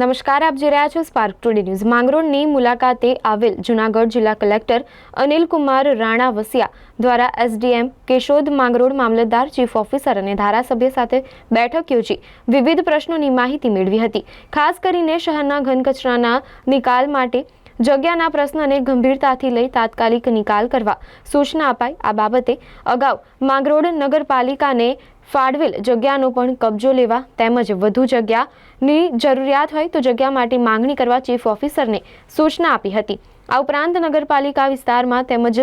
નમસ્કાર, આપ જોઈ રહ્યા છો સ્પાર્ક ટુડે ન્યૂઝ માંગરોળની મુલાકાતે આવેલ જૂનાગઢ જિલ્લા કલેક્ટર અનિલ કુમાર રાણા વસિયા દ્વારા એસડીએમ કેશોદ માંગરોળ મામલતદાર, ચીફ ઓફિસર અને ધારાસભ્ય સાથે બેઠક યોજી વિવિધ પ્રશ્નોની માહિતી મેળવી હતી. ખાસ કરીને શહેરના ઘનકચરાના નિકાલ માટે જગ્યાના પ્રશ્નને ગંભીરતાથી લઈ તાત્કાલિક નિકાલ કરવા સૂચના અપાઈ. આ બાબતે અગાઉ માંગરોળ નગરપાલિકાને ફાળવેલ જગ્યાનો પણ કબજો લેવા તેમજ વધુ જગ્યાની જરૂરિયાત હોય તો જગ્યા માટે માંગણી કરવા ચીફ ઓફિસરને સૂચના આપી હતી. આ ઉપરાંત નગરપાલિકા વિસ્તારમાં તેમજ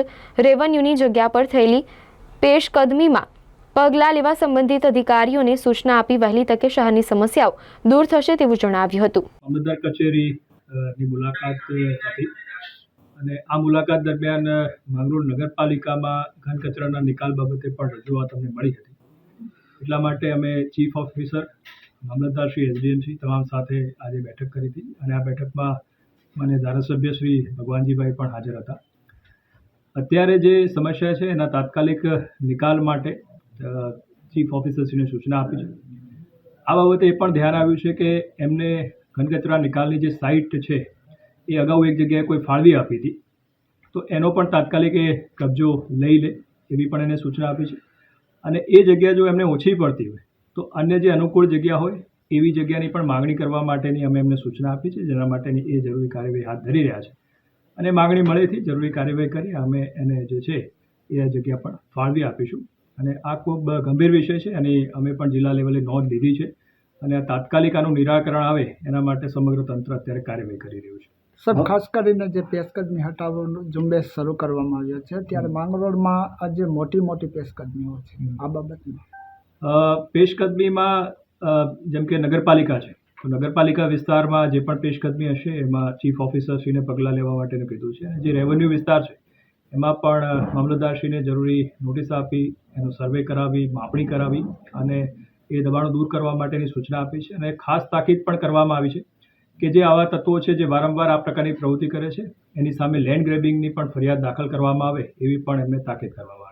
રેવન્યુની જગ્યા પર થયેલી પેશકદમીમાં પગલાં લેવા સંબંધિત અધિકારીઓને સૂચના આપી વહેલી તકે શહેરની સમસ્યાઓ દૂર થશે તેવું જણાવ્યું હતું. અમદાવાદ કચેરી ની મુલાકાત હતી. અને આ મુલાકાત દરમિયાન માંગરોળ નગરપાલિકામાં ઘન કચરાના નિકાલ બાબતે પણ રજૂઆત અમને મળી હતી. એટલા માટે અમે ચીફ ઓફિસર, મામલતદાર શ્રી એસડીએમસી તમામ સાથે આજે બેઠક કરી હતી. અને આ બેઠકમાં મને ધારાસભ્ય શ્રી ભગવાનજીભાઈ પણ હાજર હતા. અત્યારે જે સમસ્યા છે, એના તાત્કાલિક નિકાલ માટે ચીફ ઓફિસરશ્રીને સૂચના આપી છે. આ બાબતે એ પણ ધ્યાન આવ્યું છે કે એમને ઘનકચરા નિકાલની જે સાઇટ છે, એ અગાઉ એક જગ્યાએ કોઈ ફાળવી આપી હતી. તો એનો પણ તાત્કાલિક એ કબજો લઈ લે એવી પણ એને સૂચના આપી છે. અને એ જગ્યા જો એમને ઓછી પડતી હોય, તો અન્ય જે અનુકૂળ જગ્યા હોય, એવી જગ્યાની પણ માગણી કરવા માટેની અમે એમને સૂચના આપી છે, જેના માટેની એ જરૂરી કાર્યવાહી હાથ ધરી રહ્યા છે. અને માગણી મળેથી જરૂરી કાર્યવાહી કરી અમે એને જે છે, એ જગ્યા પણ ફાળવી આપીશું. અને આ ખૂબ ગંભીર વિષય છે અને અમે પણ જિલ્લા લેવલે નોંધ લીધી છે. અને આ તાત્કાલિક આનું નિરાકરણ આવે એના માટે સમગ્ર તંત્ર અત્યારે કાર્યવાહી કરી રહ્યું છે. સર ખાસ કરીને જે પેશકદમી હટાવવાનો ઝુંબેશ શરૂ કરવામાં આવ્યો છે ત્યારે માંગરોળમાં આજે મોટી મોટી પેશકદમીઓ છે આ બાબતમાં? પેશકદમીમાં જેમ કે નગરપાલિકા છે. તો નગરપાલિકા વિસ્તારમાં જે પણ પેશકદમી હશે એમાં ચીફ ઓફિસરશ્રીને પગલાં લેવા માટેનું કીધું છે. જે રેવન્યુ વિસ્તાર છે એમાં પણ મામલતદારશ્રીને જરૂરી નોટિસ આપી એનો સર્વે કરાવી માપણી કરાવી અને એ દબાણો દૂર કરવા માટેની સૂચના આપી છે અને ખાસ તાકીદ પણ કરવામાં આવી છે કે જે આવા તત્વો છે જે વારંવાર આ પ્રકારની પ્રવૃત્તિ કરે છે, એની સામે લેન્ડ ગ્રેબિંગની પણ ફરિયાદ દાખલ કરવામાં આવે એવી પણ એમને તાકીદ કરવામાં આવી